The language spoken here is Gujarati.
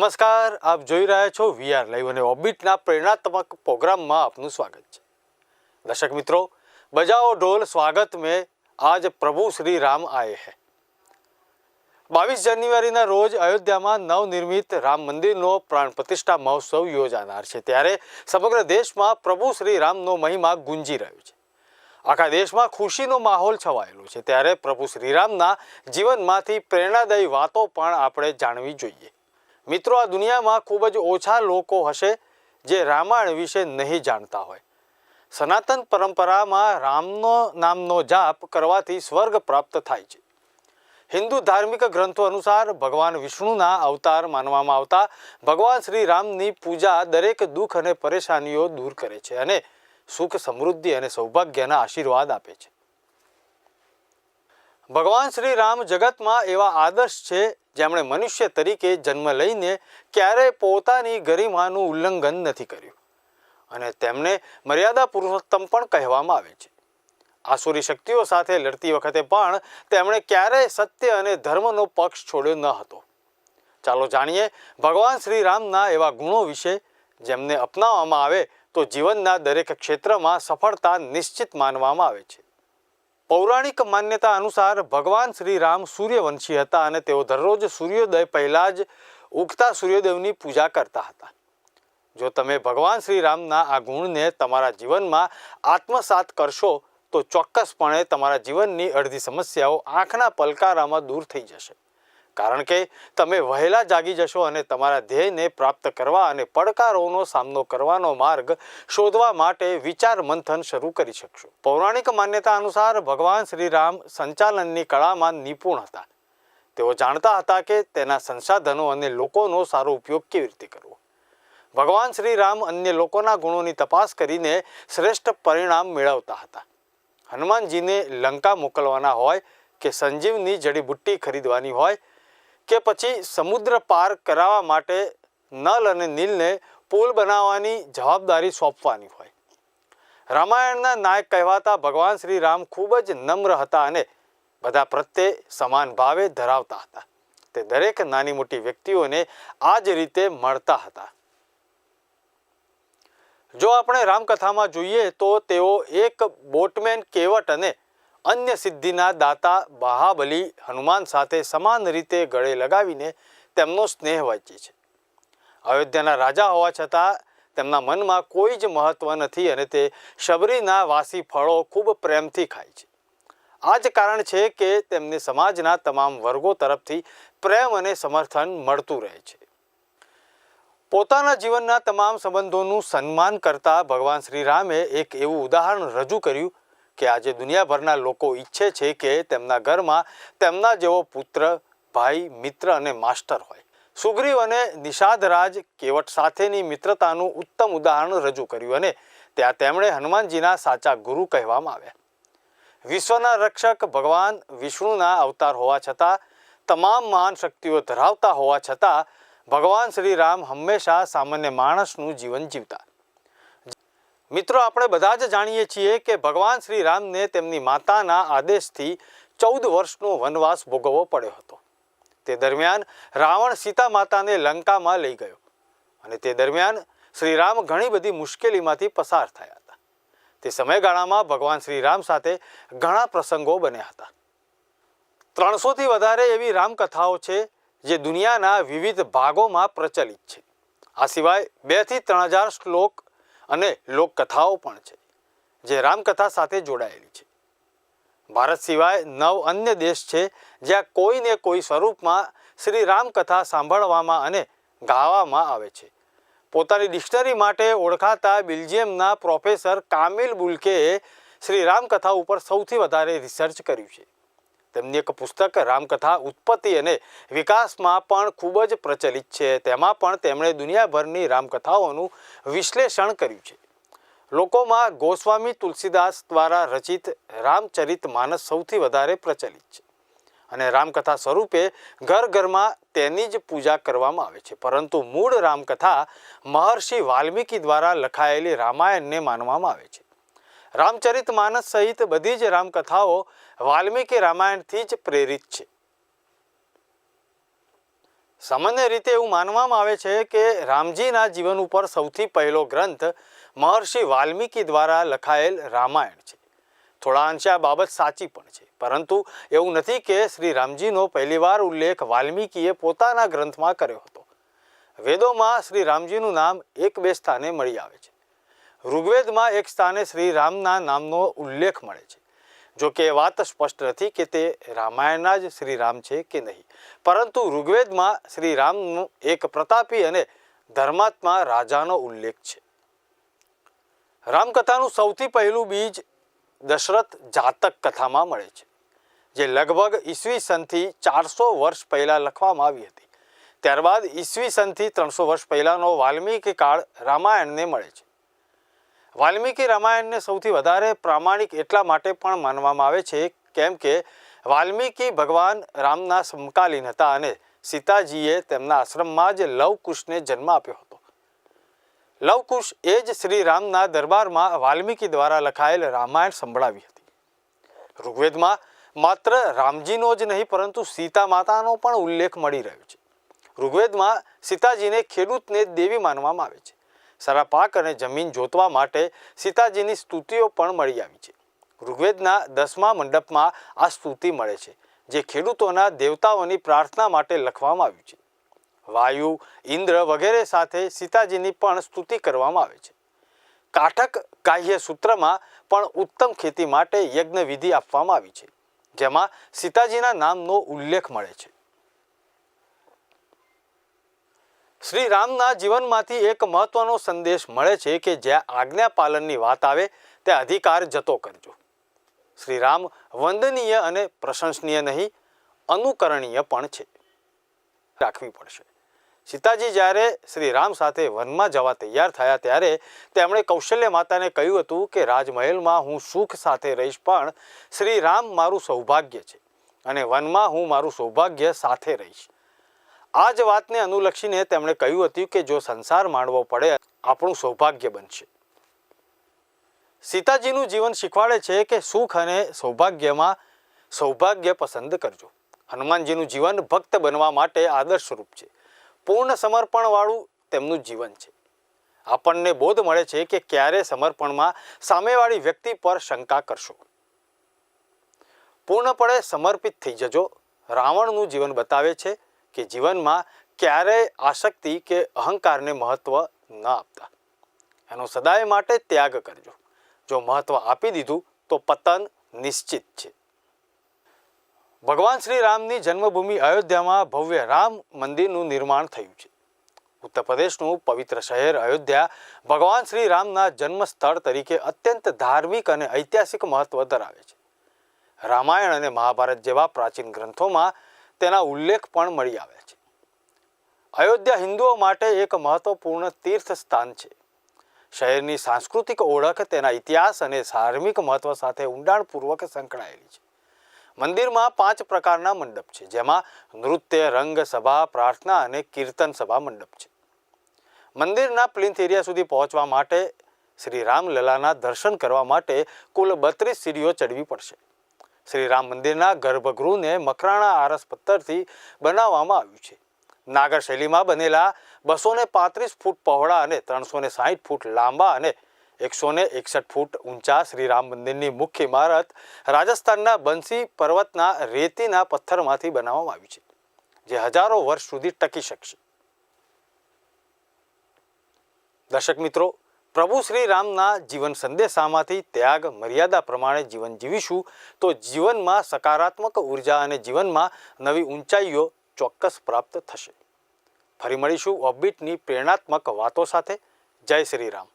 નમસ્કાર, આપ જોઈ રહ્યા છો વીઆર લાઈવ અને ઓબિટના પ્રેરણાત્મક પ્રોગ્રામમાં આપનું સ્વાગત છે. દર્શક મિત્રો બજાઓ ઢોલ, સ્વાગત મેં આજ પ્રભુ શ્રી રામ આયે હે. બાવીસ જાન્યુઆરીના રોજ અયોધ્યામાં નવનિર્મિત રામ મંદિરનો પ્રાણ પ્રતિષ્ઠા મહોત્સવ યોજાનાર છે. ત્યારે સમગ્ર દેશમાં પ્રભુ શ્રી રામનો મહિમા ગુંજી રહ્યો છે. આખા દેશમાં ખુશીનો માહોલ છવાયેલો છે. ત્યારે પ્રભુ શ્રીરામના જીવનમાંથી પ્રેરણાદાયી વાતો પણ આપણે જાણવી જોઈએ. મિત્રો, આ દુનિયામાં ખૂબ જ ઓછા લોકો હશે જે રામાયણ વિશે નહીં જાણતા હોય. સનાતન પરંપરામાં રામનો નામનો જાપ કરવાથી સ્વર્ગ પ્રાપ્ત થાય છે. હિન્દુ ધાર્મિક ગ્રંથો અનુસાર ભગવાન વિષ્ણુના અવતાર માનવામાં આવતા ભગવાન શ્રી રામની પૂજા દરેક દુઃખ અને પરેશાનીઓ દૂર કરે છે અને સુખ સમૃદ્ધિ અને સૌભાગ્યના આશીર્વાદ આપે છે. ભગવાન શ્રી રામ જગતમાં એવા આદર્શ છે, જેમણે મનુષ્ય તરીકે જન્મ લઈને ક્યારેય પોતાની ગરિમાનું ઉલ્લંઘન નથી કર્યું. અને તેમને મર્યાદા પુરુષોત્તમ પણ કહેવામાં આવે છે. આસુરી શક્તિઓ સાથે લડતી વખતે પણ તેમણે ક્યારેય સત્ય અને ધર્મનો પક્ષ છોડ્યો ન હતો. ચાલો જાણીએ ભગવાન શ્રી રામના એવા ગુણો વિશે, જેમને અપનાવવામાં આવે તો જીવનના દરેક ક્ષેત્રમાં સફળતા નિશ્ચિત માનવામાં આવે છે. પૌરાણિક માન્યતા અનુસાર ભગવાન શ્રી રામ સૂર્યવંશી હતા અને તેઓ દરરોજ સૂર્યોદય પહેલાં જ ઉગતા સૂર્યદેવની પૂજા કરતા હતા. જો તમે ભગવાન શ્રી રામના આ ગુણને તમારા જીવનમાં આત્મસાત કરશો, તો ચોક્કસપણે તમારા જીવનની અડધી સમસ્યાઓ આંખના પલકારામાં દૂર થઈ જશે. કારણ કે તમે વહેલા જાગી જશો અને તમારા ધ્યેયને પ્રાપ્ત કરવા અને પડકારોનો સામનો કરવાનો માર્ગ શોધવા માટે વિચાર મંથન શરૂ કરી શકશો. પૌરાણિક માન્યતા અનુસાર ભગવાન શ્રી રામ સંચાલનની કળામાં નિપુણ હતા. તેઓ જાણતા હતા કે તેના સંસાધનો અને લોકોનો સારો ઉપયોગ કેવી રીતે કરવો. ભગવાન શ્રી રામ અન્ય લોકોના ગુણોની તપાસ કરીને શ્રેષ્ઠ પરિણામ મેળવતા હતા. હનુમાનજીને લંકા મોકલવાના હોય કે સંજીવની જડીબુટ્ટી ખરીદવાની હોય કે પછી સમુદ્ર પાર કરાવવા માટે નલ અને નીલને પુલ બનાવવાની જવાબદારી સોંપવાની હોય. રામાયણના નાયક કહેવાતા ભગવાન શ્રી રામ ખૂબ જ નમ્ર હતા અને બધા પ્રત્યે સમાન ભાવે ધરાવતા હતા. તે દરેક નાની મોટી વ્યક્તિઓને આ જ રીતે મળતા હતા. જો આપણે રામકથામાં જોઈએ તો તેઓ એક બોટમેન કેવટ અને અન્ય સિદ્ધિના દાતા બહાબલી હનુમાન સાથે સમાન રીતે ગળે લગાવીને તેમનો સ્નેહ વાંચે છે. અયોધ્યાના રાજા હોવા છતાં તેમના મનમાં કોઈ જ મહત્વ નથી અને તે શબરીના વાસી ફળો ખૂબ પ્રેમથી ખાય છે. આ જ કારણ છે કે તેમને સમાજના તમામ વર્ગો તરફથી પ્રેમ અને સમર્થન મળતું રહે છે. પોતાના જીવનના તમામ સંબંધોનું સન્માન કરતા ભગવાન શ્રી રામે એક એવું ઉદાહરણ રજૂ કર્યું કે આજે દુનિયાભરના લોકો ઈચ્છે છે કે તેમના ઘરમાં તેમના જેવો પુત્ર, ભાઈ, મિત્ર અને માસ્ટર હોય. સુગ્રીવ અને નિષાદરાજ કેવટ સાથેની મિત્રતાનું ઉત્તમ ઉદાહરણ રજૂ કર્યું અને ત્યાં તેમણે હનુમાનજીના સાચા ગુરુ કહેવામાં આવ્યા. વિશ્વના રક્ષક ભગવાન વિષ્ણુના અવતાર હોવા છતાં, તમામ મહાન શક્તિઓ ધરાવતા હોવા છતાં, ભગવાન શ્રી રામ હંમેશા સામાન્ય માણસનું જીવન જીવતા. મિત્રો, આપણે બધા જ જાણીએ છીએ કે ભગવાન શ્રી રામને તેમની માતાના આદેશથી ચૌદ વર્ષનો વનવાસ ભોગવવો પડ્યો હતો. તે દરમિયાન રાવણ સીતા માતાને લંકામાં લઈ ગયો અને તે દરમિયાન શ્રી રામ ઘણી બધી મુશ્કેલીમાંથી પસાર થયા હતા. તે સમયગાળામાં ભગવાન શ્રી રામ સાથે ઘણા પ્રસંગો બન્યા હતા. ત્રણસોથી વધારે એવી રામકથાઓ છે જે દુનિયાના વિવિધ ભાગોમાં પ્રચલિત છે. આ સિવાય બેથી ત્રણ હજાર શ્લોક અને લોકકથાઓ પણ છે, જે રામકથા સાથે જોડાયેલી છે. ભારત સિવાય નવ અન્ય દેશ છે, જ્યાં કોઈને કોઈ સ્વરૂપમાં શ્રી રામકથા સાંભળવામાં અને ગાવામાં આવે છે. પોતાની ડિક્શનરી માટે ઓળખાતા બેલ્જિયમના પ્રોફેસર કામિલ બુલકેએ શ્રી રામકથા ઉપર સૌથી વધારે રિસર્ચ કર્યું છે. તેમની એક પુસ્તક, રામકથા ઉત્પત્તિ અને વિકાસમાં પણ ખૂબ જ પ્રચલિત છે. તેમાં પણ તેમણે દુનિયાભરની રામકથાઓનું વિશ્લેષણ કર્યું છે. લોકોમાં ગોસ્વામી તુલસીદાસ દ્વારા રચિત રામચરિત માનસ સૌથી વધારે પ્રચલિત છે. અને રામકથા સ્વરૂપે ઘર ઘરમાં તેની જ પૂજા કરવામાં આવે છે. પરંતુ મૂળ રામકથા મહર્ષિ વાલ્મીકી દ્વારા લખાયેલી રામાયણને માનવામાં આવે છે. રામચરિત માનસ સહિત બધી જ રામકથાઓ વાલ્મીકી રામાયણથી જ પ્રેરિત છે. સામાન્ય રીતે એવું માનવામાં આવે છે કે રામજીના જીવન ઉપર સૌથી પહેલો ગ્રંથ મહર્ષિ વાલ્મીકી દ્વારા લખાયેલ રામાયણ છે. થોડા અંશે આ બાબત સાચી પણ છે, પરંતુ એવું નથી કે શ્રી રામજીનો પહેલીવાર ઉલ્લેખ વાલ્મીકીએ પોતાના ગ્રંથમાં કર્યો હતો. વેદોમાં શ્રી રામજીનું નામ એક બે સ્થાને મળી આવે છે. ઋગ્વેદમાં એક સ્થાને શ્રી રામના નામનો ઉલ્લેખ મળે છે. જો કે વાત સ્પષ્ટ નથી કે તે રામાયણના જ શ્રીરામ છે કે નહીં. પરંતુ ઋગ્વેદમાં શ્રીરામનું એક પ્રતાપી અને ધર્માત્મા રાજાનો ઉલ્લેખ છે. રામકથાનું સૌથી પહેલું બીજ દશરથ જાતક કથામાં મળે છે, જે લગભગ ઈસવી સનથી ચારસો વર્ષ પહેલાં લખવામાં આવી હતી. ત્યારબાદ ઈસવી સનથી ત્રણસો વર્ષ પહેલાંનો વાલ્મીકી કાળ રામાયણને મળે છે. વાલ્મીકી રામાયણને સૌથી વધારે પ્રામાણિક એટલા માટે પણ માનવામાં આવે છે કેમ કે વાલ્મીકી ભગવાન રામના સમકાલીન હતા અને સીતાજીએ તેમના આશ્રમમાં જ લવકુશને જન્મ આપ્યો હતો. લવકુશ એ જ શ્રી રામના દરબારમાં વાલ્મીકી દ્વારા લખાયેલ રામાયણ સંભળાવી હતી. ઋગ્વેદમાં માત્ર રામજીનો જ નહીં, પરંતુ સીતા માતાનો પણ ઉલ્લેખ મળી રહ્યો છે. ઋગ્વેદમાં સીતાજીને ખેડૂતને દેવી માનવામાં આવે છે. સારા પાક અને જમીન જોતવા માટે સીતાજીની સ્તુતિઓ પણ મળી આવી છે. ઋગ્વેદના દસમા મંડપમાં આ સ્તુતિ મળે છે, જે ખેડૂતોના દેવતાઓની પ્રાર્થના માટે લખવામાં આવ્યું છે. વાયુ, ઇન્દ્ર વગેરે સાથે સીતાજીની પણ સ્તુતિ કરવામાં આવે છે. કાઠક કાહ્ય સૂત્રમાં પણ ઉત્તમ ખેતી માટે યજ્ઞ વિધિ આપવામાં આવી છે, જેમાં સીતાજીના નામનો ઉલ્લેખ મળે છે. શ્રી રામના જીવનમાંથી એક મહત્વનો સંદેશ મળે છે કે જ્યાં આજ્ઞા પાલનની વાત આવે ત્યાં અધિકાર જતો કરજો. શ્રી રામ વંદનીય અને પ્રશંસનીય નહીં, અનુકરણીય પણ છે. રાખવી પડશે. સીતાજી જ્યારે શ્રી રામ સાથે વનમાં જવા તૈયાર થયા ત્યારે તેમણે કૌશલ્ય માતાને કહ્યું હતું કે, રાજમહેલમાં હું સુખ સાથે રહીશ, પણ શ્રી રામ મારું સૌભાગ્ય છે અને વનમાં હું મારું સૌભાગ્ય સાથે રહીશ. આ જ વાતને અનુલક્ષીને તેમણે કહ્યું હતું કે જો સંસાર માણવો પડે, આપણું સૌભાગ્ય બનશે. સીતાજીનું જીવન શીખવાડે છે કે સુખ અને સૌભાગ્યમાં સૌભાગ્ય પસંદ કરજો. હનુમાનજીનું જીવન ભક્ત બનવા માટે આદર્શરૂપ છે. પૂર્ણ સમર્પણવાળું તેમનું જીવન છે. આપણને બોધ મળે છે કે ક્યારે સમર્પણમાં સામેવાળી વ્યક્તિ પર શંકા કરશો. પૂર્ણપણે સમર્પિત થઈ જજો. રાવણનું જીવન બતાવે છે. કે જીવનમાં ક્યારેય આસક્તિ કે અહંકારને મહત્ત્વ ન આપતા. એનો સદાય માટે ત્યાગ કરજો. જો મહત્ત્વ આપી દીધું, તો પતન નિશ્ચિત છે. ભગવાન શ્રી રામની જન્મભૂમિ અયોધ્યામાં ભવ્ય રામ મંદિરનું નિર્માણ થયું છે. ઉત્તર પ્રદેશનું પવિત્ર શહેર અયોધ્યા ભગવાન શ્રી રામના જન્મ સ્થળ તરીકે અત્યંત ધાર્મિક અને ઐતિહાસિક મહત્ત્વ ધરાવે છે. રામાયણ અને મહાભારત જેવા પ્રાચીન ગ્રંથોમાં તેના ઉલ્લેખ પણ મળી આવ્યા છે. અયોધ્યા હિન્દુઓ માટે એક મહત્વપૂર્ણ તીર્થ સ્થાન છે. શહેરની સાંસ્કૃતિક ઓળખ, તેના ઇતિહાસ અને ધાર્મિક મહત્વ સાથે ઊંડાણપૂર્વક સંકળાયેલી છે. મંદિરમાં પાંચ પ્રકારના મંડપ છે, જેમાં નૃત્ય, રંગ સભા, પ્રાર્થના અને કીર્તન સભા મંડપ છે. મંદિરના પ્લિન્થ એરિયા સુધી પહોંચવા માટે શ્રી રામલલાના દર્શન કરવા માટે કુલ બત્રીસ સીડીઓ ચડવી પડશે. શ્રી રામ મંદિરના ગર્ભગૃહને મકરાણા આરસ પથ્થરથી બનાવવામાં આવ્યું છે. નાગર શૈલીમાં બનેલા બસો પાંત્રીસ ફૂટ પહોળા અને ત્રણસો ને સાહીઠ ફૂટ લાંબા અને એકસો ને એકસઠ ફૂટ ઊંચા શ્રી રામ મંદિરની મુખ્ય ઇમારત રાજસ્થાનના બંસી પર્વતના રેતીના પથ્થરમાંથી બનાવવામાં આવી છે, જે હજારો વર્ષ સુધી ટકી શકશે. દર્શક મિત્રો પ્રભુ શ્રી રામના જીવન સંદેશામાંથી ત્યાગ, મર્યાદા પ્રમાણે જીવન જીવીશું, તો જીવનમાં સકારાત્મક ઊર્જા અને જીવનમાં નવી ઊંચાઈઓ ચોક્કસ પ્રાપ્ત થશે. ફરી મળીશું ઓબિટની પ્રેરણાત્મક વાતો સાથે. જય શ્રી રામ